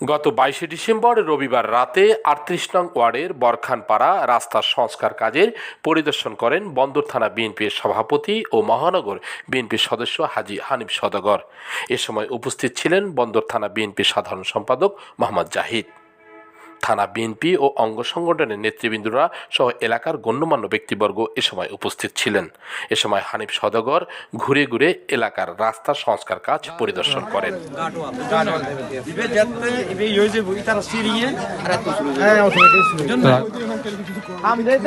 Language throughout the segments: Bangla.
গত বাইশে ডিসেম্বর, রবিবার রাতে আটত্রিশ নং ওয়ার্ডের বরখানপাড়া রাস্তার সংস্কার কাজের পরিদর্শন করেন বন্দর থানা বিএনপির সভাপতি ও মহানগর বিএনপির সদস্য হাজি হানিফ সদগর। এ সময় উপস্থিত ছিলেন বন্দর থানা বিএনপির সাধারণ সম্পাদক মোহাম্মদ জাহিদ। থানা বিএনপি ও অঙ্গ সংগঠনের নেতৃবৃন্দরা সহ এলাকার গণ্যমান্য ব্যক্তিবর্গ এ সময় উপস্থিত ছিলেন এ সময় হানিফ সদগর ঘুরে ঘুরে এলাকার রাস্তা সংস্কার কাজ পরিদর্শন করেন ইয়ে আর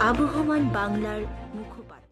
আবহমান বাংলার মুখপাত্র